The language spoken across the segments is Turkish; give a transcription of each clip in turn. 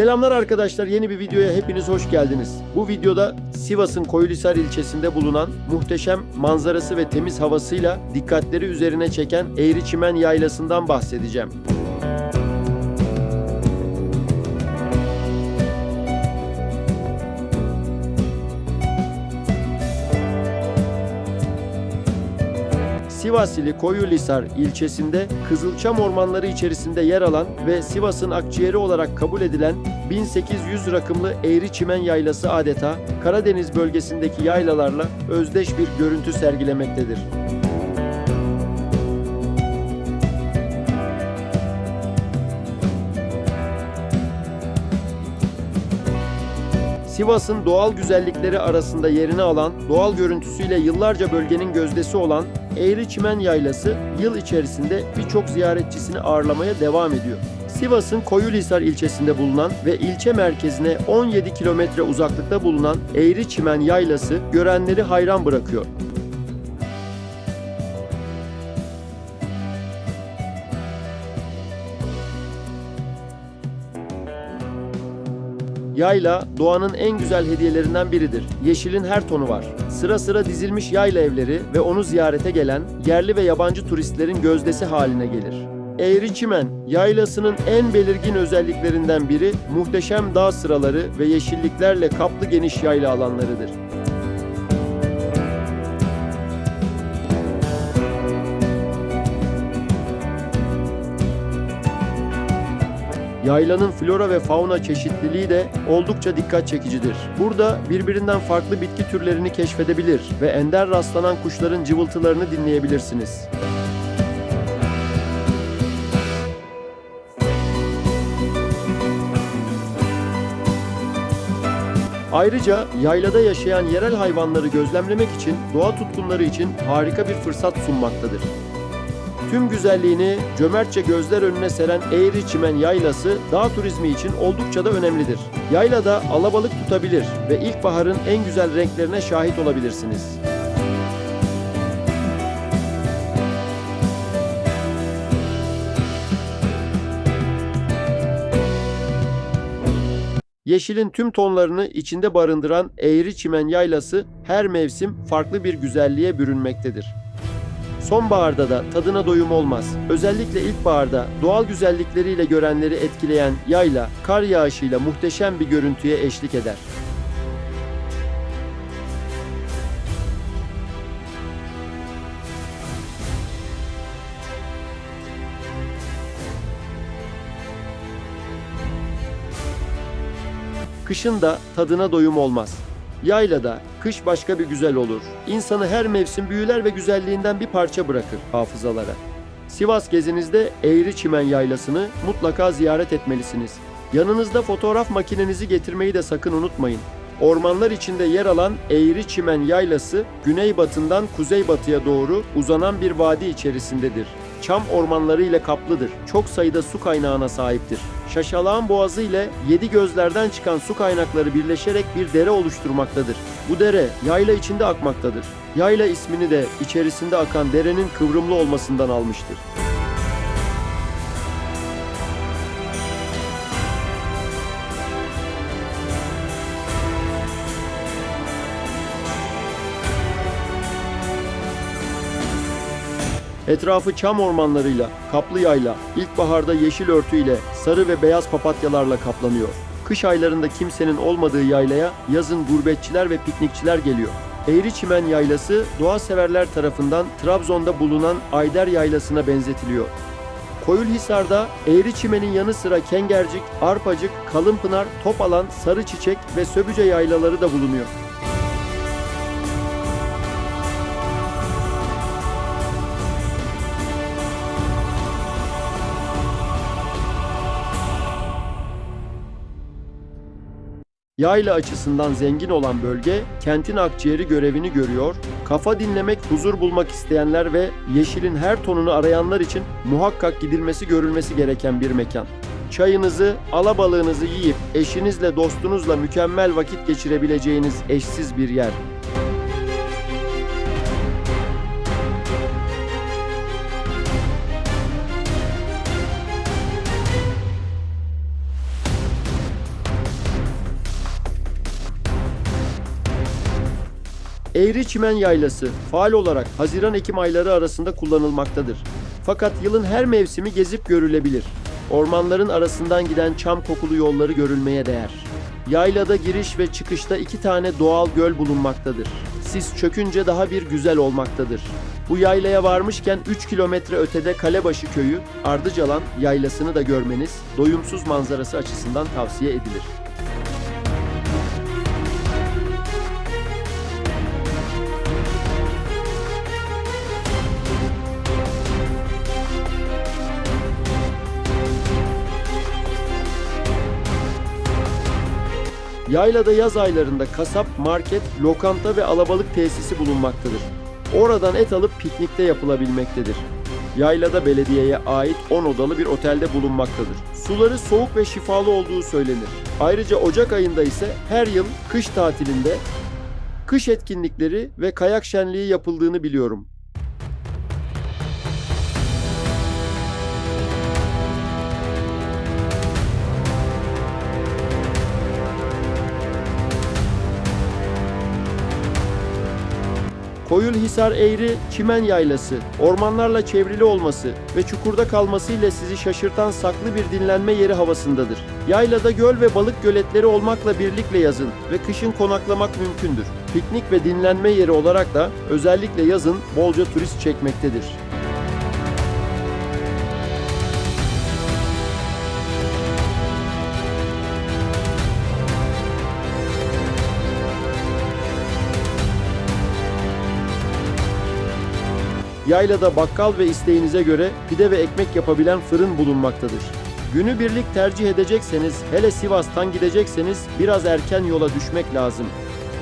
Selamlar arkadaşlar yeni bir videoya hepiniz hoş geldiniz. Bu videoda Sivas'ın Koyulisar ilçesinde bulunan muhteşem manzarası ve temiz havasıyla dikkatleri üzerine çeken Eğri Çimen Yaylası'ndan bahsedeceğim. Sivas ili Koyulisar ilçesinde Kızılçam ormanları içerisinde yer alan ve Sivas'ın akciğeri olarak kabul edilen 1800 rakımlı Eğri Çimen Yaylası adeta Karadeniz bölgesindeki yaylalarla özdeş bir görüntü sergilemektedir. Sivas'ın doğal güzellikleri arasında yerini alan, doğal görüntüsüyle yıllarca bölgenin gözdesi olan Eğri Çimen Yaylası yıl içerisinde birçok ziyaretçisini ağırlamaya devam ediyor. Sivas'ın Koyulisar ilçesinde bulunan ve ilçe merkezine 17 kilometre uzaklıkta bulunan Eğri Çimen Yaylası görenleri hayran bırakıyor. Yayla doğanın en güzel hediyelerinden biridir. Yeşilin her tonu var. Sıra sıra dizilmiş yayla evleri ve onu ziyarete gelen yerli ve yabancı turistlerin gözdesi haline gelir. Eğri Çimen, yaylasının en belirgin özelliklerinden biri muhteşem dağ sıraları ve yeşilliklerle kaplı geniş yayla alanlarıdır. Yaylanın flora ve fauna çeşitliliği de oldukça dikkat çekicidir. Burada birbirinden farklı bitki türlerini keşfedebilir ve ender rastlanan kuşların cıvıltılarını dinleyebilirsiniz. Ayrıca yaylada yaşayan yerel hayvanları gözlemlemek için doğa tutkunları için harika bir fırsat sunmaktadır. Tüm güzelliğini cömertçe gözler önüne seren Eğri Çimen Yaylası dağ turizmi için oldukça da önemlidir. Yaylada alabalık tutabilir ve ilkbaharın en güzel renklerine şahit olabilirsiniz. Yeşilin tüm tonlarını içinde barındıran Eğri Çimen Yaylası her mevsim farklı bir güzelliğe bürünmektedir. Sonbaharda da tadına doyum olmaz. Özellikle ilkbaharda doğal güzellikleriyle görenleri etkileyen yayla, kar yağışıyla muhteşem bir görüntüye eşlik eder. Kışın da tadına doyum olmaz. Yaylada kış başka bir güzel olur. İnsanı her mevsim büyüler ve güzelliğinden bir parça bırakır hafızalara. Sivas gezinizde Eğri Çimen Yaylası'nı mutlaka ziyaret etmelisiniz. Yanınızda fotoğraf makinenizi getirmeyi de sakın unutmayın. Ormanlar içinde yer alan Eğri Çimen Yaylası, güneybatından kuzeybatıya doğru uzanan bir vadi içerisindedir. Çam ormanları ile kaplıdır. Çok sayıda su kaynağına sahiptir. Şaşalağın boğazı ile yedi gözlerden çıkan su kaynakları birleşerek bir dere oluşturmaktadır. Bu dere yayla içinde akmaktadır. Yayla ismini de içerisinde akan derenin kıvrımlı olmasından almıştır. Etrafı çam ormanlarıyla, kaplı yayla, ilkbaharda yeşil örtüyle, sarı ve beyaz papatyalarla kaplanıyor. Kış aylarında kimsenin olmadığı yaylaya yazın gurbetçiler ve piknikçiler geliyor. Eğri Çimen Yaylası doğa severler tarafından Trabzon'da bulunan Ayder Yaylası'na benzetiliyor. Koyulhisar'da Eğri Çimen'in yanı sıra Kengercik, Arpacık, Kalınpınar, Topalan, Sarıçiçek ve Söbüce yaylaları da bulunuyor. Yayla açısından zengin olan bölge kentin akciğeri görevini görüyor. Kafa dinlemek, huzur bulmak isteyenler ve yeşilin her tonunu arayanlar için muhakkak gidilmesi görülmesi gereken bir mekan. Çayınızı, alabalığınızı yiyip eşinizle, dostunuzla mükemmel vakit geçirebileceğiniz eşsiz bir yer. Eğri Çimen Yaylası faal olarak Haziran-Ekim ayları arasında kullanılmaktadır. Fakat yılın her mevsimi gezip görülebilir. Ormanların arasından giden çam kokulu yolları görülmeye değer. Yaylada giriş ve çıkışta iki tane doğal göl bulunmaktadır. Sis çökünce daha bir güzel olmaktadır. Bu yaylaya varmışken 3 kilometre ötede Kalebaşı köyü, Ardıcalan yaylasını da görmeniz doyumsuz manzarası açısından tavsiye edilir. Yaylada yaz aylarında kasap, market, lokanta ve alabalık tesisi bulunmaktadır. Oradan et alıp piknikte yapılabilmektedir. Yaylada belediyeye ait 10 odalı bir otelde bulunmaktadır. Suları soğuk ve şifalı olduğu söylenir. Ayrıca Ocak ayında ise her yıl kış tatilinde kış etkinlikleri ve kayak şenliği yapıldığını biliyorum. Koyulhisar Eğri Çimen Yaylası, ormanlarla çevrili olması ve çukurda kalmasıyla sizi şaşırtan saklı bir dinlenme yeri havasındadır. Yaylada göl ve balık göletleri olmakla birlikte yazın ve kışın konaklamak mümkündür. Piknik ve dinlenme yeri olarak da özellikle yazın bolca turist çekmektedir. Yaylada bakkal ve isteğinize göre pide ve ekmek yapabilen fırın bulunmaktadır. Günü birlik tercih edecekseniz, hele Sivas'tan gidecekseniz biraz erken yola düşmek lazım.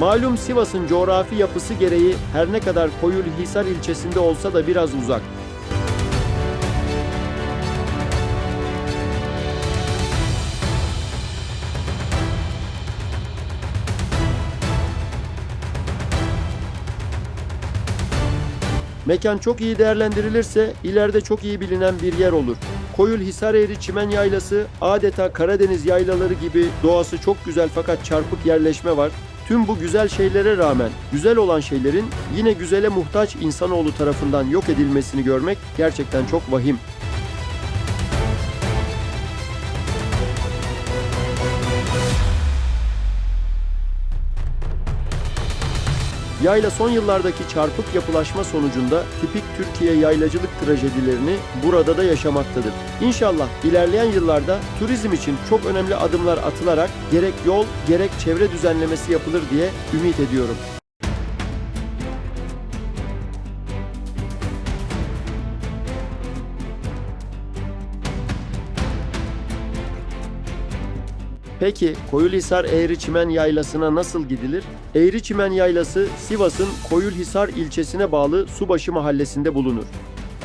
Malum Sivas'ın coğrafi yapısı gereği her ne kadar Koyulhisar ilçesinde olsa da biraz uzak. Mekan çok iyi değerlendirilirse ileride çok iyi bilinen bir yer olur. Koyul Hisareyri Çimen Yaylası adeta Karadeniz yaylaları gibi doğası çok güzel fakat çarpık yerleşme var. Tüm bu güzel şeylere rağmen güzel olan şeylerin yine güzele muhtaç insanoğlu tarafından yok edilmesini görmek gerçekten çok vahim. Yayla son yıllardaki çarpık yapılaşma sonucunda tipik Türkiye yaylacılık trajedilerini burada da yaşamaktadır. İnşallah ilerleyen yıllarda turizm için çok önemli adımlar atılarak gerek yol gerek çevre düzenlemesi yapılır diye ümit ediyorum. Peki Koyulhisar Eğri Çimen Yaylası'na nasıl gidilir? Eğri Çimen Yaylası Sivas'ın Koyulhisar ilçesine bağlı Subaşı mahallesinde bulunur.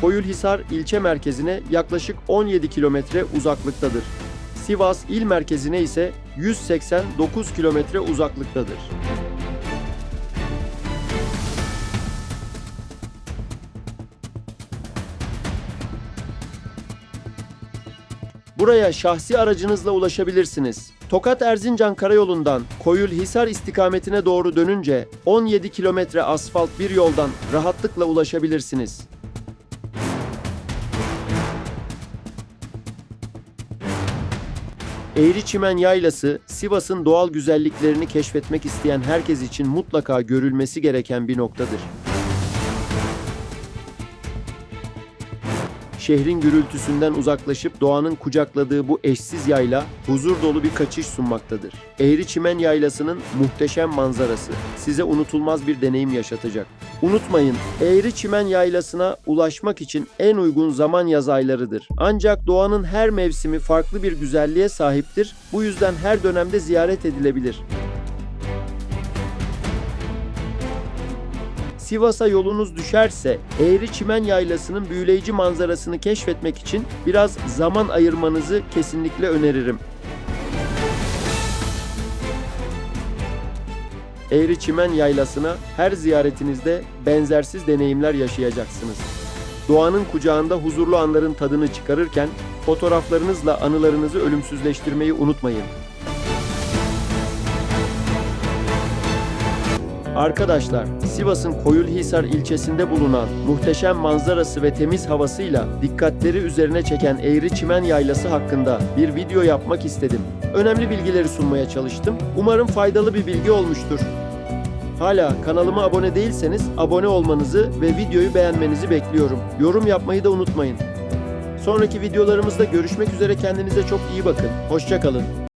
Koyulhisar ilçe merkezine yaklaşık 17 kilometre uzaklıktadır. Sivas il merkezine ise 189 kilometre uzaklıktadır. Buraya şahsi aracınızla ulaşabilirsiniz. Tokat Erzincan karayolundan Koyulhisar istikametine doğru dönünce 17 kilometre asfalt bir yoldan rahatlıkla ulaşabilirsiniz. Eğri Çimen Yaylası, Sivas'ın doğal güzelliklerini keşfetmek isteyen herkes için mutlaka görülmesi gereken bir noktadır. Şehrin gürültüsünden uzaklaşıp doğanın kucakladığı bu eşsiz yayla huzur dolu bir kaçış sunmaktadır. Eğri Çimen Yaylası'nın muhteşem manzarası size unutulmaz bir deneyim yaşatacak. Unutmayın, Eğri Çimen Yaylası'na ulaşmak için en uygun zaman yaz aylarıdır. Ancak doğanın her mevsimi farklı bir güzelliğe sahiptir. Bu yüzden her dönemde ziyaret edilebilir. Sivas'a yolunuz düşerse Eğri Çimen Yaylası'nın büyüleyici manzarasını keşfetmek için biraz zaman ayırmanızı kesinlikle öneririm. Eğri Çimen Yaylası'na her ziyaretinizde benzersiz deneyimler yaşayacaksınız. Doğanın kucağında huzurlu anların tadını çıkarırken fotoğraflarınızla anılarınızı ölümsüzleştirmeyi unutmayın. Arkadaşlar, Sivas'ın Koyulhisar ilçesinde bulunan muhteşem manzarası ve temiz havasıyla dikkatleri üzerine çeken Eğri Çimen Yaylası hakkında bir video yapmak istedim. Önemli bilgileri sunmaya çalıştım. Umarım faydalı bir bilgi olmuştur. Hala kanalıma abone değilseniz abone olmanızı ve videoyu beğenmenizi bekliyorum. Yorum yapmayı da unutmayın. Sonraki videolarımızda görüşmek üzere kendinize çok iyi bakın. Hoşçakalın.